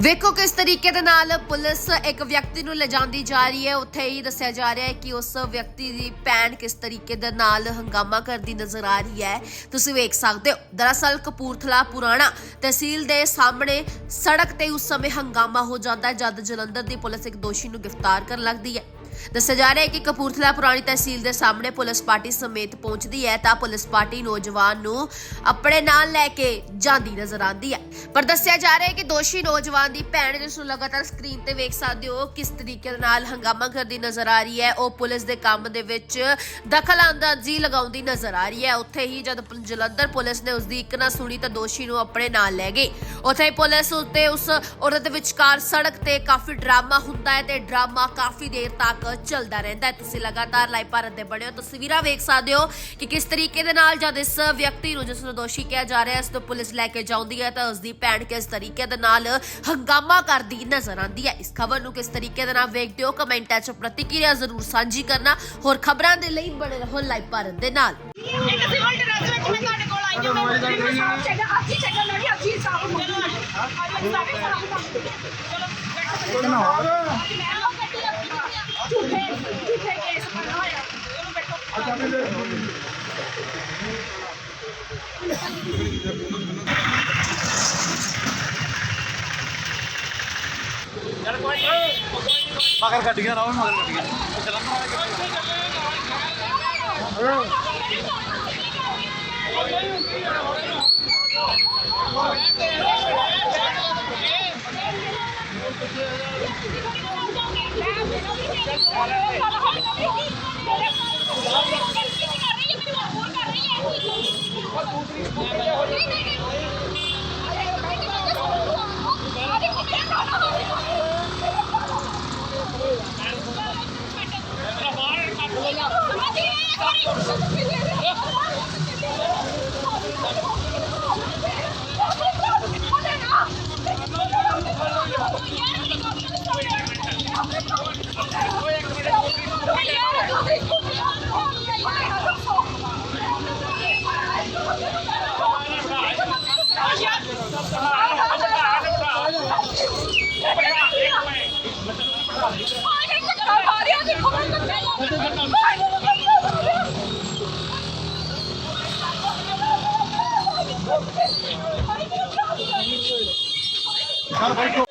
ਵੇਖੋ ਕਿਸ ਤਰੀਕੇ ਦੇ ਨਾਲ ਪੁਲਿਸ ਇੱਕ ਵਿਅਕਤੀ ਨੂੰ ਲਿਜਾਂਦੀ ਜਾ ਰਹੀ ਹੈ। ਉੱਥੇ ਹੀ ਦੱਸਿਆ ਜਾ ਰਿਹਾ ਹੈ ਕਿ ਉਸ ਵਿਅਕਤੀ ਦੀ ਭੈਣ ਕਿਸ ਤਰੀਕੇ ਦੇ ਨਾਲ ਹੰਗਾਮਾ ਕਰਦੀ ਨਜ਼ਰ ਆ ਰਹੀ ਹੈ। ਤੁਸੀਂ ਵੇਖ ਸਕਦੇ ਹੋ, ਦਰਅਸਲ ਕਪੂਰਥਲਾ ਪੁਰਾਣਾ ਤਹਿਸੀਲ ਦੇ ਸਾਹਮਣੇ ਸੜਕ ਤੇ ਉਸ ਸਮੇਂ ਹੰਗਾਮਾ ਹੋ ਜਾਂਦਾ ਹੈ, ਜਦ ਜਲੰਧਰ ਦੀ ਪੁਲਿਸ ਇੱਕ ਦੋਸ਼ੀ ਨੂੰ ਗ੍ਰਿਫਤਾਰ ਕਰਨ ਲੱਗਦੀ ਹੈ। ਦੱਸਿਆ ਜਾ ਰਿਹਾ ਹੈ ਕਿ ਕਪੂਰਥਲਾ ਪੁਰਾਣੀ ਤਹਿਸੀਲ ਦੇ ਸਾਹਮਣੇ ਪੁਲਿਸ ਪਾਰਟੀ ਸਮੇਤ ਪਹੁੰਚਦੀ ਹੈ ਤਾਂ ਪੁਲਿਸ ਪਾਰਟੀ ਨੌਜਵਾਨ ਨੂੰ ਆਪਣੇ ਨਾਲ ਲੈ ਕੇ ਜਾਂਦੀ ਨਜ਼ਰ ਆਉਂਦੀ ਹੈ। ਪਰ ਦੱਸਿਆ ਜਾ ਰਿਹਾ ਹੈ ਕਿ ਦੋਸ਼ੀ ਨੌਜਵਾਨ ਦੀ ਭੈਣ, ਜਿਸ ਨੂੰ ਲਗਾਤਾਰ ਸਕਰੀਨ ਤੇ ਵੇਖ ਸਕਦੇ ਹੋ ਕਿਸ ਤਰੀਕੇ ਦੇ ਨਾਲ ਹੰਗਾਮਾ ਕਰਦੀ ਨਜ਼ਰ ਆ ਰਹੀ ਹੈ, ਉਹ ਪੁਲਿਸ ਦੇ ਕੰਮ ਦੇ ਵਿੱਚ ਦਖਲ ਅੰਦਾਜ਼ੀ ਲਗਾਉਂਦੀ ਨਜ਼ਰ ਆ ਰਹੀ ਹੈ। ਉੱਥੇ ਹੀ ਜਦ ਜਲੰਧਰ ਪੁਲਿਸ ਨੇ ਉਸ ਦੀ ਇੱਕ ਨਾ ਸੁਣੀ ਤਾਂ ਦੋਸ਼ੀ ਨੂੰ ਆਪਣੇ ਨਾਲ ਲੈ ਗਈ। ਉੱਥੇ ਪੁਲਿਸ ਉੱਤੇ ਉਸ ਔਰਤ ਦੇ ਵਿਚਕਾਰ ਸੜਕ ਤੇ ਕਾਫੀ ਡਰਾਮਾ ਹੁੰਦਾ ਹੈ ਤੇ ਡਰਾਮਾ ਕਾਫੀ ਦੇਰ ਤੱਕ ਚੱਲਦਾ ਰਹਿੰਦਾ ਹੈ। ਤੁਸੀਂ ਲਗਾਤਾਰ ਲਾਈਵ ਭਾਰਤ ਦੇ ਬਣੇ ਹੋ। ਤਸਵੀਰਾਂ ਵੇਖ ਸਕਦੇ ਹੋ ਕਿ ਕਿਸ ਤਰੀਕੇ ਦੇ ਨਾਲ ਜਦ ਇਸ ਵਿਅਕਤੀ ਨੂੰ, ਜਿਸ ਨੂੰ ਦੋਸ਼ੀ ਕਿਹਾ ਜਾ ਰਿਹਾ ਹੈ, ਇਸ ਤੋਂ ਪੁਲਿਸ ਲੈ ਕੇ ਜਾਂਦੀ ਹੈ ਤਾਂ ਉਸ ਦੀ ਭੈਣ ਕਿਸ ਤਰੀਕੇ ਦੇ ਨਾਲ ਹੰਗਾਮਾ ਕਰਦੀ ਨਜ਼ਰ ਆਉਂਦੀ ਹੈ। ਇਸ ਖਬਰ ਨੂੰ ਕਿਸ ਤਰੀਕੇ ਦੇ ਨਾਲ ਵੇਖਦੇ ਹੋ? ਕਮੈਂਟਾਂ 'ਚ ਪ੍ਰਤੀਕਿਰਿਆ ਜ਼ਰੂਰ ਸਾਂਝੀ ਕਰਨਾ। ਹੋਰ ਖਬਰਾਂ ਦੇ ਲਈ ਬਣੇ ਰਹੋ ਲਾਈਵ ਭਾਰਤ ਦੇ ਨਾਲ। ਇੱਕ ਸਿਵਲ ਡਰੈਸ ਵਿੱਚ ਮੈਂ ਤੁਹਾਡੇ ਕੋਲ makan gadingnya rawon makan gadingnya jalan ਹੀ ਚਾਹੀਦਾ ਮੈਂ ਵੀ ਅੱਜ Come on, come on.